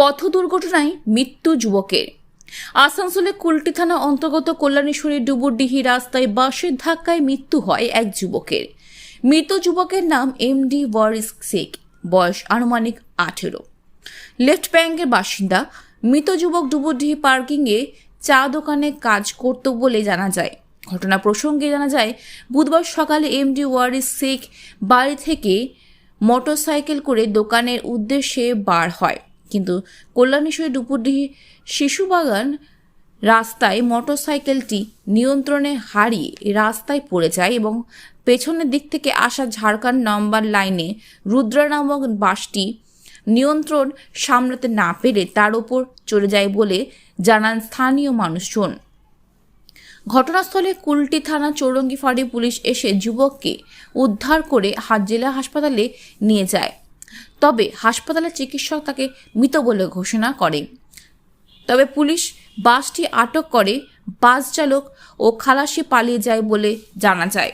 পথ দুর্ঘটনায় মৃত্যু যুবকের। আসানসোলে কুলটি থানা অন্তর্গত কল্যাণেশ্বরী ডুবুরডিহি রাস্তায় বাসের ধাক্কায় মৃত্যু হয় এক যুবকের। মৃত যুবকের নাম এমডি ওয়ারিস শেখ, বয়স আনুমানিক আঠেরো। লেফট ব্যাংকের বাসিন্দা, মৃত যুবক ডুবুরডিহি পার্কিংয়ে চা দোকানে কাজ করত বলে জানা যায়। ঘটনা প্রসঙ্গে জানা যায়, বুধবার সকালে এমডি ওয়ারিস শেখ বাড়ি থেকে মোটরসাইকেল করে দোকানের উদ্দেশ্যে বার হয়। কিন্তু কল্যাণেশ্বরী দুপুরডিহি শিশুবাগান রাস্তায় মোটরসাইকেলটি নিয়ন্ত্রণে হারিয়ে রাস্তায় পড়ে যায় এবং পেছনের দিক থেকে আসা ঝাড়খণ্ড নাম্বার লাইনে রুদ্রা নামক বাসটি নিয়ন্ত্রণ সামলাতে না পেরে তার ওপর চলে যায় বলে জানান স্থানীয় মানুষজন। ঘটনাস্থলে কুলটি থানা চৌরঙ্গি ফাঁড়ি পুলিশ এসে যুবককে উদ্ধার করে জেলা হাসপাতালে নিয়ে যায়। তবে হাসপাতালের চিকিৎসক তাকে মৃত বলে ঘোষণা করে। তবে পুলিশ বাসটি আটক করে, বাস চালক ও খালাসি পালিয়ে যায় বলে জানা যায়।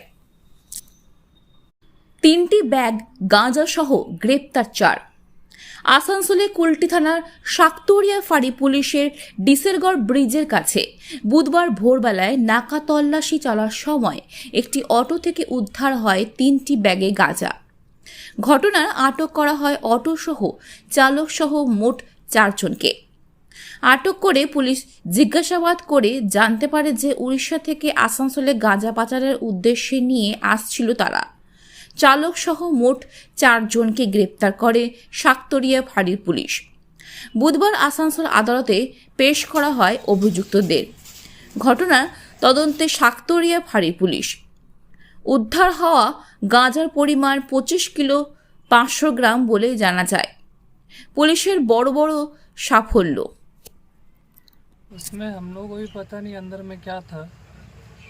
তিনটি ব্যাগ গাঁজা সহ গ্রেপ্তার চার। আসানসোলে কুলটি থানার শাকতরিয়া ফাঁড়ি পুলিশের ডিসেরগড় ব্রিজের কাছে বুধবার ভোরবেলায় নাকা তল্লাশি চলার সময় একটি অটো থেকে উদ্ধার হয় তিনটি ব্যাগে গাঁজা। ঘটনায় আটক করা হয় অটোসহ চালকসহ মোট চারজনকে। আটক করে পুলিশ জিজ্ঞাসাবাদ করে জানতে পারে যে উড়িষ্যা থেকে আসানসোলে গাঁজা পাচারের উদ্দেশ্যে নিয়ে আসছিল তারা। চালক সহ মোট চারজনকে গ্রেপ্তার করে শাকতরিয়া ফাঁড়ির পুলিশ। বুধবার আসানসোল আদালতে পেশ করা হয় অভিযুক্তদের। ঘটনা তদন্তে শাকতরিয়া ফাঁড়ি পুলিশ উদ্ধার হওয়া গাঁজার পরিমাণ পঁচিশ কিলো পাঁচশো গ্রাম বলে জানা যায় পুলিশের বড় বড় সাফল্য उसमें हम लोग को भी पता नहीं अंदर में क्या था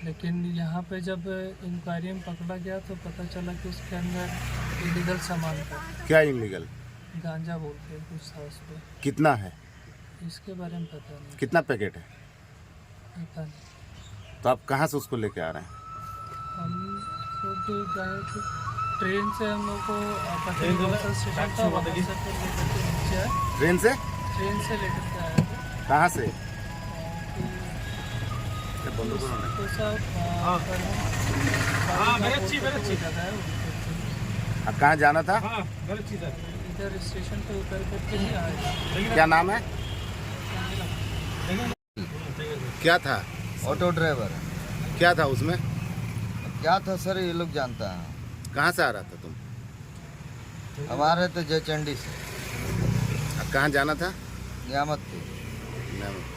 लेकिन यहाँ पे जब इंक्वायरी में पकड़ा गया तो पता चला कि उसके अंदर इलीगल सामान था क्या इलीगल गांजा बोलते हैं कुछ था उस पर कितना है इसके बारे में पता नहीं कितना पैकेट है पता नहीं तो आप कहाँ से उसको लेके आ रहे हैं हम लोग गए थे। ट्रेन से हम लोग को के ट्रेन से? ट्रेन से लेकर के आए थे। कहाँ से? सब जगह है अब कहाँ जाना था? इधर स्टेशन पे उतर करके ही आए। क्या नाम है? क्या था? Auto driver. क्या था उसमें? क्या था सर ये लोग जानता है। कहाँ से आ रहा था तुम? हमारे तो जयचंडी से। अब कहाँ जाना था? नियामत मैं-